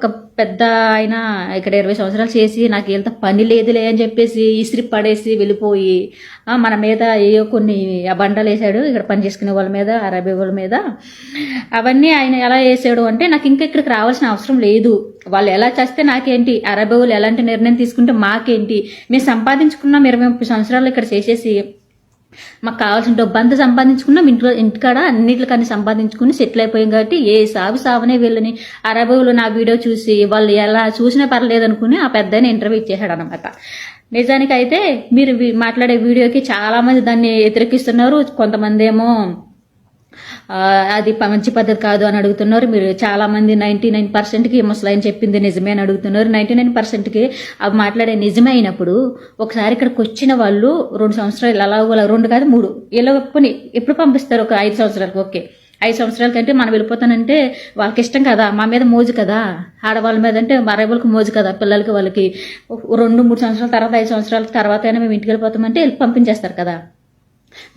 ఒక పెద్ద ఆయన ఇక్కడ ఇరవై సంవత్సరాలు చేసి నాకు ఎంత పని లేదులే అని చెప్పేసి ఇసిరి పడేసి వెళ్ళిపోయి మన మీద ఏయో కొన్ని బండలు వేసాడు ఇక్కడ పని చేసుకునే వాళ్ళ మీద అరబీ వాళ్ళ మీద. అవన్నీ ఆయన ఎలా వేసాడు అంటే నాకు ఇంకా ఇక్కడికి రావాల్సిన అవసరం లేదు. వాళ్ళు ఎలా చేస్తే నాకేంటి? అరబీ వాళ్ళు ఎలాంటి నిర్ణయం తీసుకుంటే మాకేంటి? మేము సంపాదించుకున్నాం ఇరవై ముప్పై సంవత్సరాలు ఇక్కడ చేసేసి మాకు కావాల్సిన డబ్బు అంతా సంపాదించుకున్నాం ఇంట్లో ఇంటికాడ అన్నిటికన్నీ సంపాదించుకుని సెటిల్ అయిపోయాం కాబట్టి ఏ సాగు సావనే వీళ్ళని. అరబోలు నా వీడియో చూసి వాళ్ళు ఎలా చూసినా పర్లేదు అనుకుని ఆ పెద్ద ఇంటర్వ్యూ ఇచ్చేసాడు అనమాట నిజానికి అయితే మీరు మాట్లాడే వీడియోకి చాలా మంది దాన్ని వ్యతిరేకిస్తున్నారు. కొంతమంది ఏమో అది ప- మంచి పద్ధతి కాదు అని అడుగుతున్నారు. మీరు చాలా మంది నైన్టీ నైన్ పర్సెంట్కి ముసలాయని చెప్పింది నిజమే అని అడుగుతున్నారు. నైన్టీ నైన్ పర్సెంట్కి అవి మాట్లాడే నిజమే అయినప్పుడు ఒకసారి ఇక్కడికి వచ్చిన వాళ్ళు రెండు సంవత్సరాలు అలా రెండు కాదు మూడు. ఇలా ఒప్పుకొని ఎప్పుడు పంపిస్తారు? ఒక ఐదు సంవత్సరాలకు ఓకే. ఐదు సంవత్సరాల కంటే మనం వెళ్ళిపోతానంటే వాళ్ళకి ఇష్టం కదా మా మీద మోజు కదా. ఆడవాళ్ళ మీద అంటే మరవలకు మోజు కదా పిల్లలకి వాళ్ళకి. రెండు మూడు సంవత్సరాల తర్వాత ఐదు సంవత్సరాల తర్వాత అయినా మేము ఇంటికి వెళ్ళిపోతామంటే వెళ్ళి పంపించేస్తారు కదా.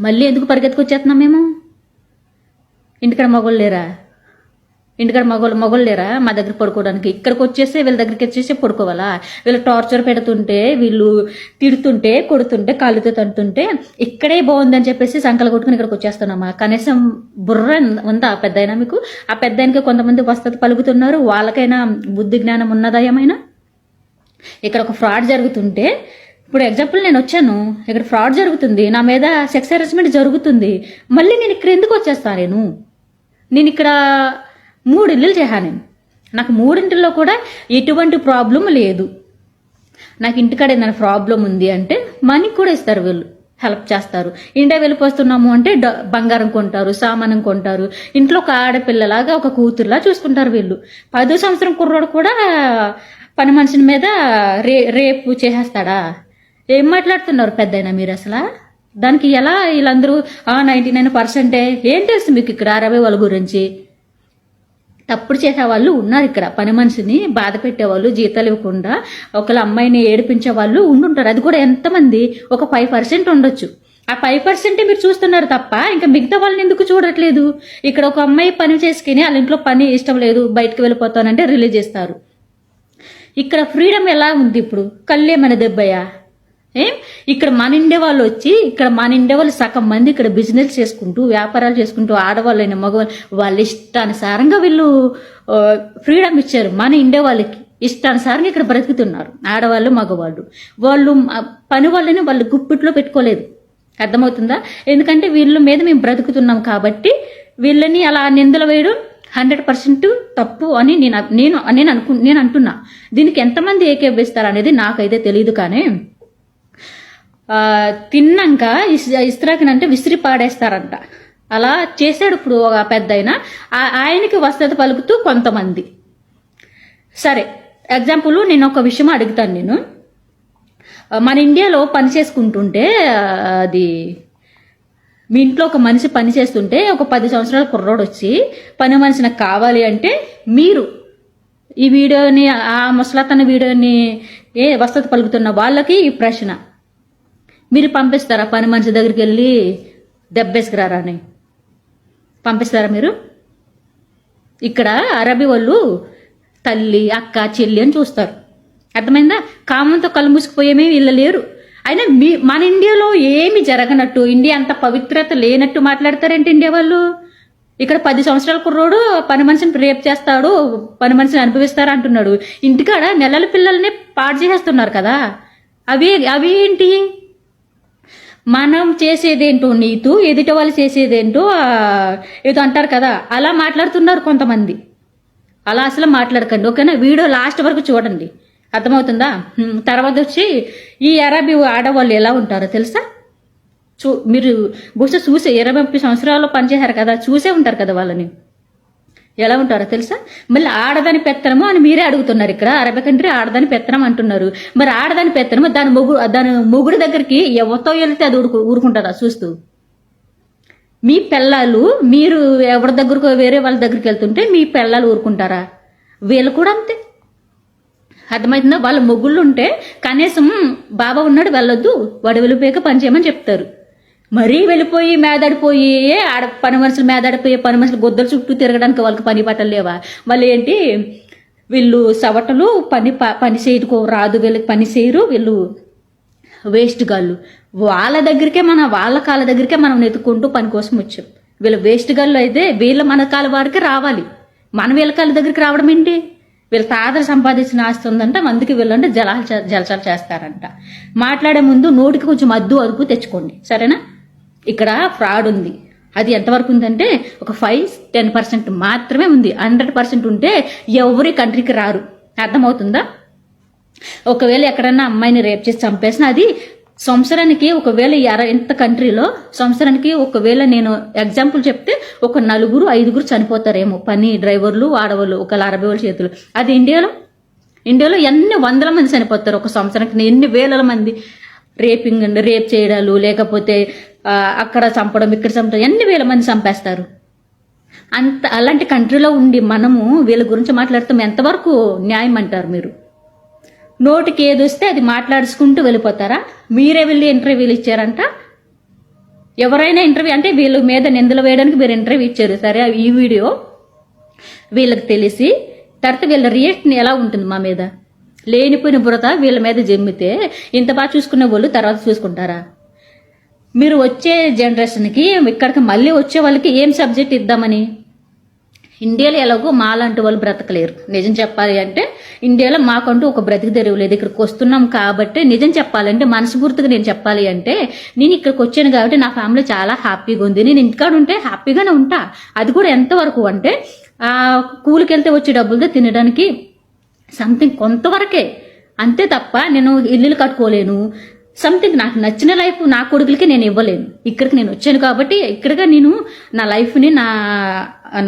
మళ్ళీ ఎందుకు పరిగెత్తుకొచ్చేస్తున్నాం మేము? ఇంటికాడ మగోళ్ళు లేరా? ఇంటికాడ మగోళ్ళు మగోళ్ళు లేరా? మా దగ్గర పడుకోవడానికి. ఇక్కడికి వచ్చేసి వీళ్ళ దగ్గరికి వచ్చేసి పడుకోవాలా? వీళ్ళు టార్చర్ పెడుతుంటే వీళ్ళు తిడుతుంటే కొడుతుంటే కాళ్ళతో తంటుంటే ఇక్కడే బాగుందని చెప్పేసి సంకలు కొట్టుకుని ఇక్కడికి వచ్చేస్తున్నామా? కనీసం బుర్ర ఉందా ఆ పెద్ద మీకు? ఆ పెద్ద కొంతమంది వసతి పలుకుతున్నారు. వాళ్ళకైనా బుద్ధి జ్ఞానం ఉన్నదా ఏమైనా? ఇక్కడ ఒక ఫ్రాడ్ జరుగుతుంటే ఇప్పుడు ఎగ్జాంపుల్ నేను వచ్చాను. ఇక్కడ ఫ్రాడ్ జరుగుతుంది. నా మీద సెక్స్ హెరాస్మెంట్ జరుగుతుంది. మళ్ళీ నేను ఇక్కడ ఎందుకు వచ్చేస్తాను నేను? నేను ఇక్కడ మూడు ఇల్లులు చేశాను. నేను నాకు మూడింటిలో కూడా ఎటువంటి ప్రాబ్లం లేదు. నాకు ఇంటికాడ ఏదైనా ప్రాబ్లం ఉంది అంటే మనీ కూడా ఇస్తారు వీళ్ళు. హెల్ప్ చేస్తారు. ఇండియా వెళ్ళిపోతున్నాము అంటే డ- బంగారం కొంటారు సామానం కొంటారు. ఇంట్లో ఒక ఆడపిల్లలాగా ఒక కూతురులా చూసుకుంటారు వీళ్ళు. పదో సంవత్సరం కుర్రోడు కూడా పని మనిషిని మీద రే రేపు చేసేస్తాడా? ఏం మాట్లాడుతున్నారు పెద్దయినా మీరు అసలు? దానికి ఎలా వీళ్ళందరూ నైంటీ నైన్ పర్సెంటే ఏం తెలుసు మీకు ఇక్కడ అరవై వాళ్ళ గురించి? తప్పుడు చేసే వాళ్ళు ఉన్నారు ఇక్కడ. పని మనిషిని బాధ పెట్టేవాళ్ళు జీతాలు ఇవ్వకుండా ఒకళ్ళ అమ్మాయిని ఏడిపించే వాళ్ళు ఉండుంటారు. అది కూడా ఎంతమంది? ఒక ఫైవ్ పర్సెంట్ ఉండొచ్చు. ఆ ఫైవ్ పర్సెంటే మీరు చూస్తున్నారు తప్ప ఇంకా మిగతా వాళ్ళని ఎందుకు చూడట్లేదు? ఇక్కడ ఒక అమ్మాయి పని చేసుకుని వాళ్ళ ఇంట్లో పని ఇష్టం లేదు బయటకు వెళ్ళిపోతానంటే రిలీజ్ చేస్తారు. ఇక్కడ ఫ్రీడమ్ ఎలా ఉంది ఇప్పుడు? కళ్ళేమన దెబ్బయా? ఏం? ఇక్కడ మన ఇండే వాళ్ళు వచ్చి ఇక్కడ మన ఇండే వాళ్ళు సగం మంది ఇక్కడ బిజినెస్ చేసుకుంటూ వ్యాపారాలు చేసుకుంటూ ఆడవాళ్ళైన మగవాళ్ళు వాళ్ళ ఇష్టానుసారంగా వీళ్ళు ఫ్రీడమ్ ఇచ్చారు. మన ఇండే వాళ్ళకి ఇష్టానుసారంగా ఇక్కడ బ్రతుకుతున్నారు. ఆడవాళ్ళు మగవాళ్ళు. వాళ్ళు పని వాళ్ళని వాళ్ళు గుప్పిట్లో పెట్టుకోలేదు. అర్థమవుతుందా? ఎందుకంటే వీళ్ళ మీద మేము బ్రతుకుతున్నాం కాబట్టి వీళ్ళని అలా నిందలు వేయడం హండ్రెడ్ పర్సెంట్ తప్పు అని నేను నేను నేను అనుకు నేను అంటున్నా. దీనికి ఎంతమంది ఏకేపిస్తారు అనేది నాకైతే తెలియదు కానీ తిన్నాక ఇస్ ఇస్త్రాకినంటే విసిరి పాడేస్తారంట. అలా చేశాడు ఇప్పుడు ఒక పెద్ద ఆయన ఆయనకి వసతి పలుకుతూ కొంతమంది. సరే ఎగ్జాంపుల్ నేను ఒక విషయం అడుగుతాను నేను. మన ఇండియాలో పని చేసుకుంటుంటే అది మీ ఇంట్లో ఒక మనిషి పని చేస్తుంటే ఒక పది సంవత్సరాల కుర్రోడు వచ్చి పని మనిషి నాకు కావాలి అంటే మీరు ఈ వీడియోని ఆ ముసలతన వీడియోని ఏ వసతి పలుకుతున్న వాళ్ళకి ఈ ప్రశ్న. మీరు పంపిస్తారా? పని మనిషి దగ్గరికి వెళ్ళి దెబ్బేసుకురారా అని. పంపిస్తారా మీరు? ఇక్కడ అరబీ వాళ్ళు తల్లి అక్క చెల్లి అని చూస్తారు. అర్థమైందా? కామంతో కళ్ళు మూసుకుపోయేమీ వీళ్ళు లేరు. అయినా మీ మన ఇండియాలో ఏమి జరగనట్టు ఇండియా అంత పవిత్రత లేనట్టు మాట్లాడతారేంటి ఇండియా వాళ్ళు? ఇక్కడ పది సంవత్సరాల కుర్రోడు పని మనిషిని రేప్ చేస్తాడు పని మనిషిని అనుభవిస్తారు అంటున్నాడు. ఇంటికాడ నెలల పిల్లల్ని పాడు చేసేస్తున్నారు కదా. అవి అవి ఏంటి మనం చేసేదేంటో నీతు ఎదుట వాళ్ళు చేసేదేంటో ఏదో అంటారు కదా అలా మాట్లాడుతున్నారు కొంతమంది. అలా అసలు మాట్లాడకండి ఓకేనా? వీడియో లాస్ట్ వరకు చూడండి. అర్థమవుతుందా? తర్వాత వచ్చి ఈ అరబీ ఆడవాళ్ళు ఎలా ఉంటారో తెలుసా? చూ మీరు బహుశా చూసే ఇరవై ముప్పై సంవత్సరాలు పనిచేశారు కదా చూసే ఉంటారు కదా వాళ్ళని. ఎలా ఉంటారో తెలుసా? మళ్ళీ ఆడదాని పెత్తనము అని మీరే అడుగుతున్నారు ఇక్కడ. అరబీ కంట్రీ ఆడదాని పెత్తనం అంటున్నారు. మరి ఆడదాని పెత్తనము దాని మొగుడు దాని మొగుడు దగ్గరికి ఎవరితో వెళ్తే అది ఊరుకు ఊరుకుంటారా చూస్తూ? మీ పిల్లలు మీరు ఎవరి దగ్గరకు వేరే వాళ్ళ దగ్గరికి వెళ్తుంటే మీ పిల్లలు ఊరుకుంటారా? వీళ్ళు కూడా అంతే. అర్థమవుతుందా వాళ్ళ మొగుళ్ళు ఉంటే కనీసం బాబా ఉన్నాడు వెళ్ళొద్దు వాడు వెళ్ళిపోయాక పని చేయమని చెప్తారు. మరీ వెళ్ళిపోయి మేదడిపోయి ఆడ పని మనుషులు మేదడిపోయి పని మనుషులు గొద్దల చుట్టూ తిరగడానికి వాళ్ళకి పని పట్టలేవా వాళ్ళు ఏంటి? వీళ్ళు సవటలు పని ప- పని చేయడుకో రాదు వీళ్ళకి పని చేయరు వీళ్ళు వేస్ట్ గాళ్ళు. వాళ్ళ దగ్గరికే మన వాళ్ళ కాళ్ళ దగ్గరికే మనం నెతుక్కుంటూ పని కోసం వచ్చాం. వీళ్ళ వేస్ట్ గాళ్ళు అయితే వీళ్ళ మన కాళ్ళ వారికి రావాలి. మన వీళ్ళ కాళ్ళ దగ్గరికి రావడం ఏంటి? వీళ్ళ తాతలు సంపాదించిన ఆస్తి ఉందంట అందుకే వీళ్ళంటే జలాలు జలచాలు జలసాలు చేస్తారంట. మాట్లాడే ముందు నోటికి కొంచెం అద్దు అదుపు తెచ్చుకోండి. సరేనా? ఇక్కడ ఫ్రాడ్ ఉంది. అది ఎంతవరకు ఉందంటే ఒక ఫైవ్ టెన్ పర్సెంట్ మాత్రమే ఉంది. హండ్రెడ్ పర్సెంట్ ఉంటే ఎవరి కంట్రీకి రారు. అర్థమవుతుందా? ఒకవేళ ఎక్కడన్నా అమ్మాయిని రేప్ చేసి చంపేసిన అది సంవత్సరానికి ఒకవేళ ఎర ఎంత కంట్రీలో సంవత్సరానికి ఒకవేళ నేను ఎగ్జాంపుల్ చెప్తే ఒక నలుగురు ఐదుగురు చనిపోతారేమో. పని డ్రైవర్లు ఆడవాళ్ళు ఒక అరవై వాళ్ళ చేతులు. అది ఇండియాలో? ఇండియాలో ఎన్ని వందల మంది చనిపోతారు ఒక సంవత్సరానికి? ఎన్ని వేల మంది రేపింగ్ రేప్ చేయడాలు లేకపోతే అక్కడ చంపడం ఇక్కడ చంపడం ఎన్ని వేల మంది చంపేస్తారు? అంత అలాంటి కంట్రీలో ఉండి మనము వీళ్ళ గురించి మాట్లాడుతాం. ఎంతవరకు న్యాయం అంటారు మీరు? నోటికి ఏది వస్తే అది మాట్లాడుచుకుంటూ వెళ్ళిపోతారా? మీరే వెళ్ళి ఇంటర్వ్యూలు ఇచ్చారంట? ఎవరైనా ఇంటర్వ్యూ అంటే వీళ్ళ మీద నిందలు వేయడానికి మీరు ఇంటర్వ్యూ ఇచ్చారు. సరే ఈ వీడియో వీళ్ళకి తెలిసి తర్వాత వీళ్ళ రియాక్షన్ ఎలా ఉంటుంది మా మీద? లేనిపోయిన బురద వీళ్ళ మీద జమ్మితే ఇంత బాగా చూసుకునే వాళ్ళు తర్వాత చూసుకుంటారా? మీరు వచ్చే జనరేషన్కి ఇక్కడికి మళ్ళీ వచ్చే వాళ్ళకి ఏం సబ్జెక్ట్ ఇద్దామని? ఇండియాలో ఎలాగో మాలాంటి వాళ్ళు బ్రతకలేరు. నిజం చెప్పాలి అంటే ఇండియాలో మాకంటూ ఒక బ్రతికి తెరువు లేదు. ఇక్కడికి వస్తున్నాం కాబట్టి నిజం చెప్పాలంటే మనస్ఫూర్తిగా నేను చెప్పాలి అంటే నేను ఇక్కడికి వచ్చాను కాబట్టి నా ఫ్యామిలీ చాలా హ్యాపీగా ఉంది. నేను ఇంటికాడ ఉంటే హ్యాపీగానే ఉంటా. అది కూడా ఎంతవరకు అంటే ఆ కూలికి వెళ్తే వచ్చే డబ్బులతో తినడానికి సంథింగ్ కొంతవరకే. అంతే తప్ప నేను ఇల్లులు కట్టుకోలేను. సంథింగ్ నాకు నచ్చిన లైఫ్ నా కొడుకులకి నేను ఇవ్వలేను. ఇక్కడికి నేను వచ్చాను కాబట్టి ఇక్కడగా నేను నా లైఫ్ని నా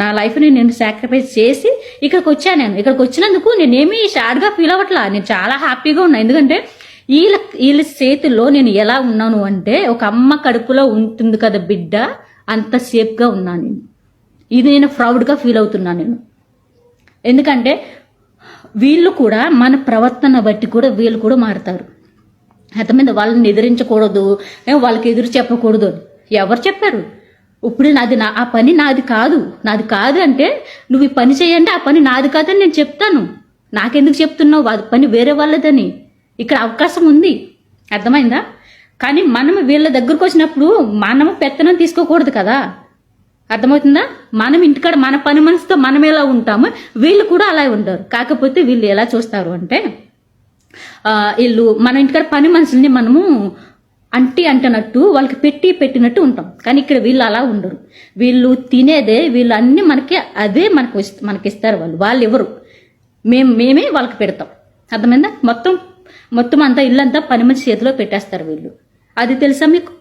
నా లైఫ్ని నేను సాక్రిఫైస్ చేసి ఇక్కడికి వచ్చాను నేను. ఇక్కడికి వచ్చినందుకు నేనేమి షాడ్గా ఫీల్ అవ్వట్లా. నేను చాలా హ్యాపీగా ఉన్నా. ఎందుకంటే వీళ్ళ వీళ్ళ చేతుల్లో నేను ఎలా ఉన్నాను అంటే ఒక అమ్మ కడుపులో ఉంటుంది కదా బిడ్డ అంత సేఫ్గా ఉన్నాను నేను. ఇది నేను ప్రౌడ్గా ఫీల్ అవుతున్నాను నేను. ఎందుకంటే వీళ్ళు కూడా మన ప్రవర్తన బట్టి కూడా వీళ్ళు కూడా మారుతారు. అర్థమైంది వాళ్ళని ఎదిరించకూడదు వాళ్ళకి ఎదురు చెప్పకూడదు. ఎవరు చెప్పారు? ఇప్పుడు నాది నా ఆ పని నాది కాదు. నాది కాదు అంటే నువ్వు ఈ పని చేయండి ఆ పని నాది కాదని నేను చెప్తాను. నాకెందుకు చెప్తున్నావు? అది పని వేరే వాళ్ళదని. ఇక్కడ అవకాశం ఉంది. అర్థమైందా? కానీ మనం వీళ్ళ దగ్గరకు వచ్చినప్పుడు మనము పెత్తనం తీసుకోకూడదు కదా. అర్థమవుతుందా? మనం ఇంటికాడ మన పని మనసుతో మనం ఎలా ఉంటామో. వీళ్ళు కూడా అలా ఉంటారు. కాకపోతే వీళ్ళు ఎలా చూస్తారు అంటే వీళ్ళు మన ఇంటికాడ పని మనుషుల్ని మనము అంటి అంటనట్టు వాళ్ళకి పెట్టి పెట్టినట్టు ఉంటాం. కానీ ఇక్కడ వీళ్ళు అలా ఉండరు. వీళ్ళు తినేదే వీళ్ళు అన్ని మనకి అదే మనకు మనకి ఇస్తారు వాళ్ళు. వాళ్ళు ఎవరు మేము మేమే వాళ్ళకి పెడతాం. అర్థమైందా? మొత్తం మొత్తం అంతా ఇల్లంతా పని మనిషి చేతిలో పెట్టేస్తారు వీళ్ళు. అది తెలుసా మీకు?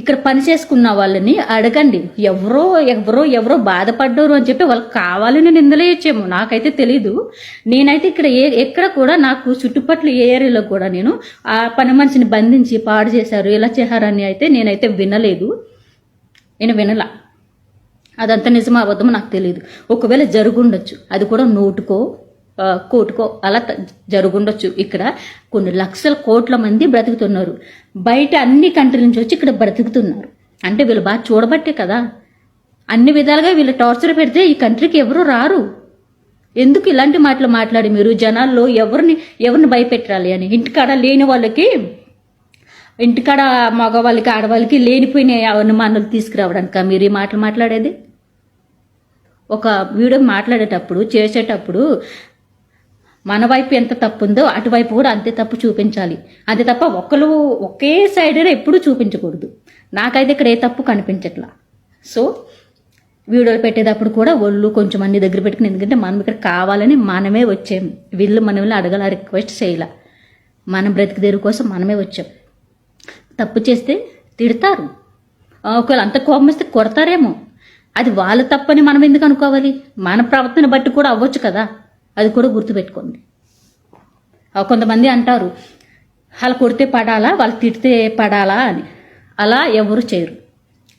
ఇక్కడ పని చేసుకున్న వాళ్ళని అడగండి. ఎవరో ఎవరో ఎవరో బాధపడ్డారు అని చెప్పి వాళ్ళకి కావాలని నిందలేయచ్చేమో నాకైతే తెలీదు. నేనైతే ఇక్కడ ఏ ఎక్కడ కూడా నాకు చుట్టుపక్కల ఏ ఏరియాలో కూడా నేను ఆ పని మనిషిని బంధించి పాడు చేశారు ఇలా చేశారని అయితే నేనైతే వినలేదు. నేను వినలా. అదంతా నిజమా అబద్ధమో నాకు తెలియదు ఒకవేళ జరుగుండొచ్చు. అది కూడా నోటుకో. కోటుకో అలా జరుగుండొచ్చు. ఇక్కడ కొన్ని లక్షల కోట్ల మంది బ్రతుకుతున్నారు. బయట అన్ని కంట్రీల నుంచి వచ్చి ఇక్కడ బ్రతుకుతున్నారు. అంటే వీళ్ళు బాగా చూడబట్టే కదా. అన్ని విధాలుగా వీళ్ళు టార్చర్ పెడితే ఈ కంట్రీకి ఎవరు రారు. ఎందుకు ఇలాంటి మాటలు మాట్లాడి మీరు? జనాల్లో ఎవరిని ఎవరిని భయపెట్టాలి అని? ఇంటికాడ లేని వాళ్ళకి ఇంటికాడ మగవాళ్ళకి ఆడవాళ్ళకి లేనిపోయిన అనుమానాలు తీసుకురావడానిక మీరు ఈ మాటలు మాట్లాడేది? ఒక వీడియో మాట్లాడేటప్పుడు చేసేటప్పుడు మన వైపు ఎంత తప్పు ఉందో అటువైపు కూడా అంతే తప్పు చూపించాలి. అంతే తప్ప ఒకరు ఒకే సైడ్ ఎప్పుడూ చూపించకూడదు. నాకైతే ఇక్కడ ఏ తప్పు కనిపించట్లా. సో వీడియోలు పెట్టేటప్పుడు కూడా ఒళ్ళు కొంచెం అన్ని దగ్గర పెట్టుకుని ఎందుకంటే మనం ఇక్కడ కావాలని మనమే వచ్చాం. వీళ్ళు మన వీళ్ళు అడగల రిక్వెస్ట్ చేయాల. మన బ్రతికి తెరువు కోసం మనమే వచ్చాం. తప్పు చేస్తే తిడతారు. ఒకవేళ అంత కోపం వస్తే కొడతారేమో. అది వాళ్ళ తప్పని మనం ఎందుకు అనుకోవాలి? మన ప్రవర్తన బట్టి కూడా అవ్వచ్చు కదా. అది కూడా గుర్తుపెట్టుకోండి కొంతమంది అంటారు వాళ్ళు కొడితే పడాలా? వాళ్ళు తిడితే పడాలా? అని. అలా ఎవరు చేయరు.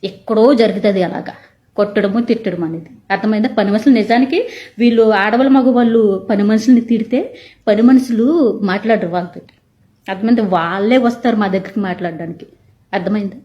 ఎక్కడో జరుగుతుంది అలాగా. కొట్టడము తిట్టడం అనేది. అర్థమైందా? పని మనుషులు నిజానికి వీళ్ళు ఆడవాళ్ళ మగవాళ్ళు పని మనుషుల్ని తిడితే పని మనుషులు మాట్లాడరు వాళ్ళతో అర్థమైంది? వాళ్ళే వస్తారు మా దగ్గరికి మాట్లాడడానికి. అర్థమైందా?